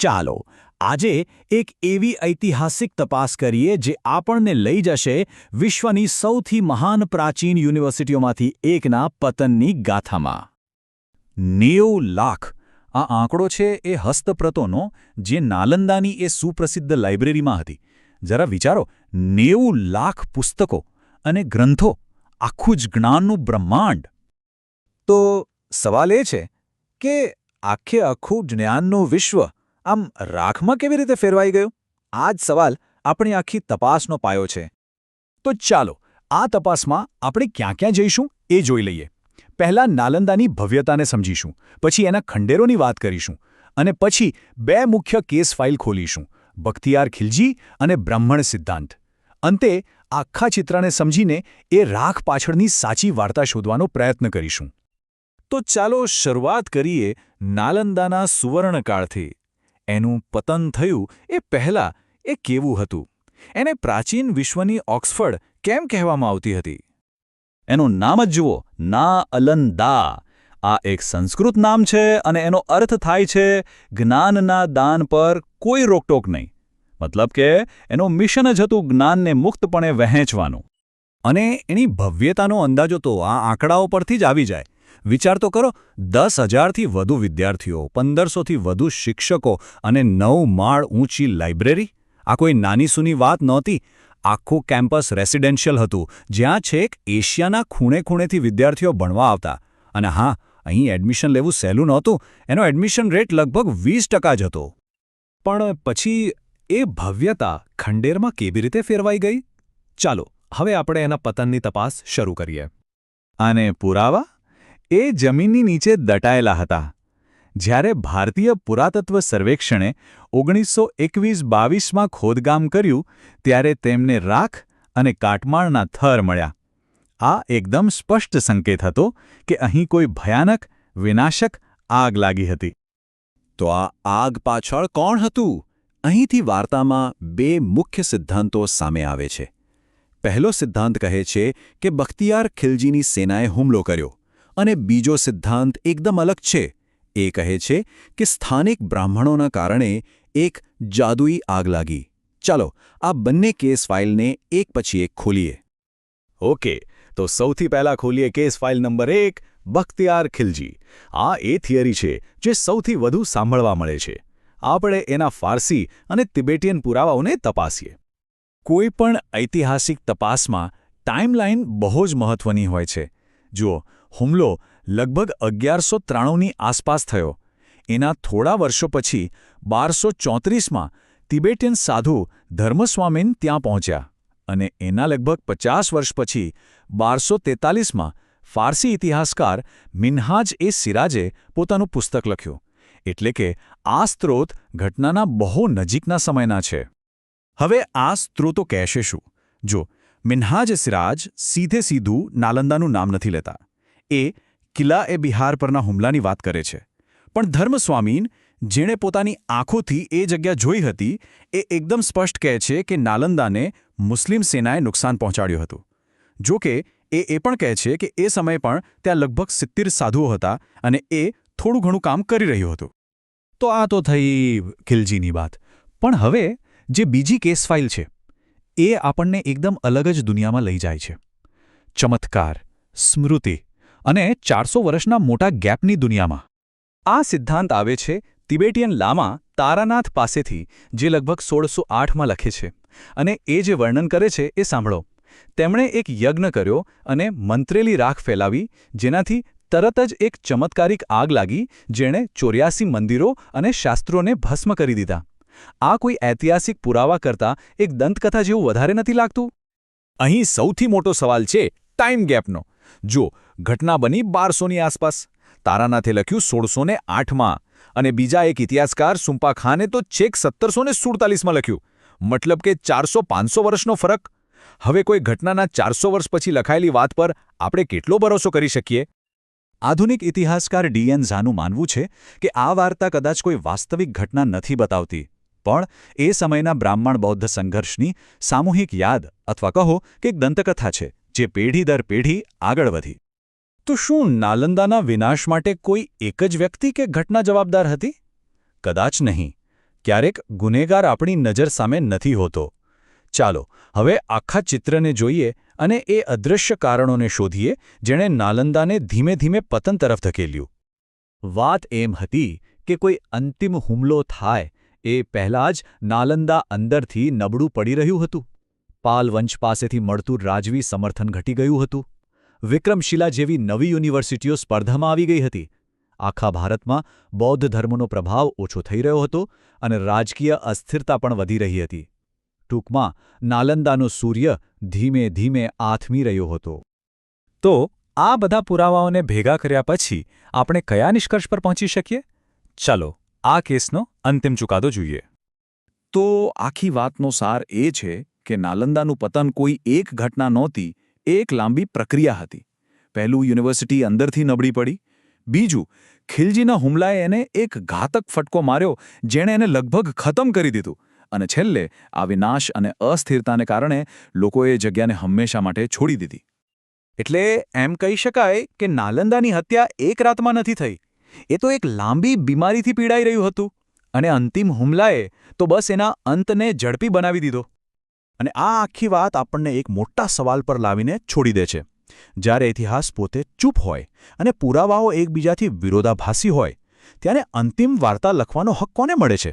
ચાલો, આજે એક એવી ઐતિહાસિક તપાસ કરીએ જે આપણને લઈ જશે વિશ્વની સૌથી મહાન પ્રાચીન યુનિવર્સિટીઓમાંથી એકના પતનની ગાથામાં. નેવું લાખ! આ આંકડો છે એ હસ્તપ્રતોનો જે નાલંદાની એ સુપ્રસિદ્ધ લાઇબ્રેરીમાં હતી. જરા વિચારો, નેવું લાખ પુસ્તકો અને ગ્રંથો, આખું જ જ્ઞાનનું બ્રહ્માંડ. તો સવાલ એ છે કે આખે આખું જ્ઞાનનું વિશ્વ આમ રાખમાં કેવી રીતે ફેરવાઈ ગયો? આ જ સવાલ આપણી આખી તપાસનો પાયો છે. તો ચાલો, આ તપાસમાં આપણે ક્યાં ક્યાં જઈશું એ જોઈ લઈએ. પહેલા નાલંદાની ભવ્યતાને સમજીશું, પછી એના ખંડેરોની વાત કરીશું, અને પછી બે મુખ્ય કેસ ફાઇલ ખોલીશું, બખ્તિયાર ખિલજી અને બ્રાહ્મણ સિદ્ધાંત. અંતે આખા ચિત્રને સમજીને એ રાખ પાછળની સાચી વાર્તા શોધવાનો પ્રયત્ન કરીશું. તો ચાલો શરૂઆત કરીએ નાલંદાના સુવર્ણકાળથી. એનું પતન થયું એ પહેલાં એ કેવું હતું? એને પ્રાચીન વિશ્વની ઓક્સફર્ડ કેમ કહેવામાં આવતી હતી? એનું નામ જ જુઓ, ના અલંદા આ એક સંસ્કૃત નામ છે અને એનો અર્થ થાય છે, જ્ઞાનના દાન પર કોઈ રોકટોક નહીં. મતલબ કે, એનું મિશન જ હતું જ્ઞાનને મુક્તપણે વહેંચવાનું. અને એની ભવ્યતાનો અંદાજો તો આ આંકડાઓ પરથી જ આવી જાય. વિચાર તો કરો, દસ હજારથી વધુ વિદ્યાર્થીઓ, પંદરસોથી વધુ શિક્ષકો અને નવ માળ ઊંચી લાઇબ્રેરી? આ કોઈ નાની સૂની વાત નહોતી. આખું કેમ્પસ રેસિડેન્શિયલ હતું, જ્યાં છેક એશિયાના ખૂણે ખૂણેથી વિદ્યાર્થીઓ ભણવા આવતા. અને હા, અહીં એડમિશન લેવું સહેલું નહોતું, એનો એડમિશન રેટ લગભગ વીસ જ હતો. પણ પછી એ ભવ્યતા ખંડેરમાં કેવી રીતે ફેરવાઈ ગઈ? ચાલો, હવે આપણે એના પતનની તપાસ શરૂ કરીએ. અને પુરાવા? એ જમીનની નીચે દટાયેલા હતા. જ્યારે ભારતીય પુરાતત્વ સર્વેક્ષણે ઓગણીસો એકવીસ બાવીસમાં ખોદકામ કર્યું, ત્યારે તેમને રાખ અને કાટમાળના થર મળ્યા. આ એકદમ સ્પષ્ટ સંકેત હતો કે અહીં કોઈ ભયાનક, વિનાશક આગ લાગી હતી. તો આ આગ પાછળ કોણ હતું? અહીંથી વાર્તામાં બે મુખ્ય સિદ્ધાંતો સામે આવે છે. પહેલો સિદ્ધાંત કહે છે કે બખ્તિયાર ખિલજીની સેનાએ હુમલો કર્યો. અને બીજો સિદ્ધાંત એકદમ અલગ છે. એ કહે છે કે સ્થાનિક બ્રાહ્મણોના કારણે એક જાદુઈ આગ લાગી. ચાલો, આ બંને કેસ ફાઇલને એક પછી એક ખોલીએ. ઓકે, તો સૌથી પહેલા ખોલીએ કેસ ફાઇલ નંબર એક, બખ્તિયાર ખિલજી. આ એ થિયરી છે જે સૌથી વધુ સાંભળવા મળે છે. આપણે એના ફારસી અને તિબેટિયન પુરાવાઓને તપાસીએ. કોઈ પણ ઐતિહાસિક તપાસમાં ટાઈમલાઇન બહુ જ મહત્વની હોય છે. જુઓ, હુમલો લગભગ અગિયારસો ત્રાણુંની આસપાસ થયો. એના થોડા વર્ષો પછી, બારસો ચોત્રીસમાં તિબેટિયન સાધુ ધર્મસ્વામીન ત્યાં પહોંચ્યા અને એના લગભગ પચાસ વર્ષ પછી, બારસો તેતાલીસમાં ફારસી ઇતિહાસકાર મિન્હાજ એ સિરાજે પોતાનું પુસ્તક લખ્યું. એટલે કે, આ સ્ત્રોત ઘટનાના બહુ નજીકના સમયના છે. હવે આ સ્ત્રોતો કહેશે શું? જો મિન્હાજ સિરાજ સીધે સીધું નાલંદાનું નામ નથી લેતા. એ કિલ્લા એ બિહાર પરના હુમલાની વાત કરે છે. પણ ધર્મસ્વામીન, જેણે પોતાની આંખોથી એ જગ્યા જોઈ હતી, એ એકદમ સ્પષ્ટ કહે છે કે નાલંદાને મુસ્લિમ સેનાએ નુકસાન પહોંચાડ્યું હતું. જો કે, એ એ પણ કહે છે કે એ સમયે પણ ત્યાં લગભગ સિત્તેર સાધુઓ હતા અને એ થોડું ઘણું કામ કરી રહ્યું હતું. તો આ તો થઈ ખિલજીની વાત. પણ હવે, જે બીજી કેસ ફાઇલ છે એ આપણને એકદમ અલગ જ દુનિયામાં લઈ જાય છે. ચમત્કાર, સ્મૃતિ અને ચારસો વર્ષના મોટા ગેપની દુનિયામાં. આ સિદ્ધાંત આવે છે તિબેટિયન લામા તારાનાથ પાસેથી, જે લગભગ સોળસો આઠમાં લખે છે. અને એ જે વર્ણન કરે છે એ સાંભળો. તેમણે એક યજ્ઞ કર્યો અને મંત્રેલી રાખ ફેલાવી, જેનાથી તરત જ એક ચમત્કારિક આગ લાગી, જેણે ચોર્યાસી મંદિરો અને શાસ્ત્રોને ભસ્મ કરી દીધા. આ કોઈ ઐતિહાસિક પુરાવા કરતાં એક દંતકથા જેવું વધારે નથી લાગતું? અહીં સૌથી મોટો સવાલ છે ટાઈમ ગેપનો જો ઘટના બની બારસોની આસપાસ. તારાનાથે લખ્યું સોળસો ને આઠમાં અને બીજા એક ઇતિહાસકાર સુમ્પા ખાને તો છેક સત્તરસો ને સુડતાલીસમાં લખ્યું. મતલબ કે ચારસો પાંચસો વર્ષનો ફરક. હવે કોઈ ઘટનાના ચારસો વર્ષ પછી લખાયેલી વાત પર આપણે કેટલો ભરોસો કરી શકીએ? આધુનિક ઇતિહાસકાર ડીએન ઝાનું માનવું છે કે આ વાર્તા કદાચ કોઈ વાસ્તવિક ઘટના નથી બતાવતી. પણ એ સમયના બ્રાહ્મણ બૌદ્ધ સંઘર્ષની સામૂહિક યાદ અથવા કહો કે એક દંતકથા છે, જે પેઢી દર પેઢી આગળ વધી. તો શું નાલંદાના વિનાશ માટે કોઈ એક જ વ્યક્તિ કે ઘટના જવાબદાર હતી? કદાચ નહીં. ક્યારેક ગુનેગાર આપણી નજર સામે નથી હોતો. ચાલો, હવે આખા ચિત્રને જોઈએ અને એ અદૃશ્ય કારણોને શોધીએ, જેણે નાલંદાને ધીમે ધીમે પતન તરફ ધકેલ્યું. વાત એમ હતી કે કોઈ અંતિમ હુમલો થાય એ પહેલાં જ નાલંદા અંદરથી નબળું પડી રહ્યું હતું. પાલ વંશ પાસેથી મળતું રાજવી સમર્થન ઘટી ગયું હતું. વિક્રમશિલા જેવી નવી યુનિવર્સિટીઓ સ્પર્ધામાં આવી ગઈ હતી. આખા ભારતમાં બૌદ્ધ ધર્મનો પ્રભાવ ઓછો થઈ રહ્યો હતો અને રાજકીય અસ્થિરતા પણ વધી રહી હતી. ટૂંકમાં, નાલંદાનો સૂર્ય ધીમે ધીમે આથમી રહ્યો હતો. તો, આ બધા પુરાવાઓને ભેગા કર્યા પછી, આપણે કયા નિષ્કર્ષ પર પહોંચી શકીએ? ચાલો આ કેસનો અંતિમ ચુકાદો જોઈએ. તો આખી વાતનો સાર એ છે કે નાલંદાનું પતન કોઈ એક ઘટના નહોતી, એક લાંબી પ્રક્રિયા હતી. પહેલું યુનિવર્સિટી અંદરથી નબળી પડી, બીજું ખિલજીના હુમલાએ એને એક ઘાતક ફટકો માર્યો, જેણે એને લગભગ ખતમ કરી દીધું. અને છેલ્લે આ વિનાશ અને અસ્થિરતાને કારણે લોકોએ જગ્યાને હંમેશા માટે છોડી દીધી. એટલે એમ કહી શકાય કે નાલંદાની હત્યા એક રાતમાં નથી થઈ. એ તો એક લાંબી બીમારીથી પીડાઈ રહ્યું હતું અને અંતિમ હુમલાએ તો બસ એના અંતને ઝડપી બનાવી દીધો. અને આ આખી વાત આપણને એક મોટા સવાલ પર લાવીને છોડી દે છે. જ્યારે ઇતિહાસ પોતે ચૂપ હોય અને પુરાવાઓ એકબીજાથી વિરોધાભાસી હોય, ત્યારે અંતિમ વાર્તા લખવાનો હક કોને મળે છે?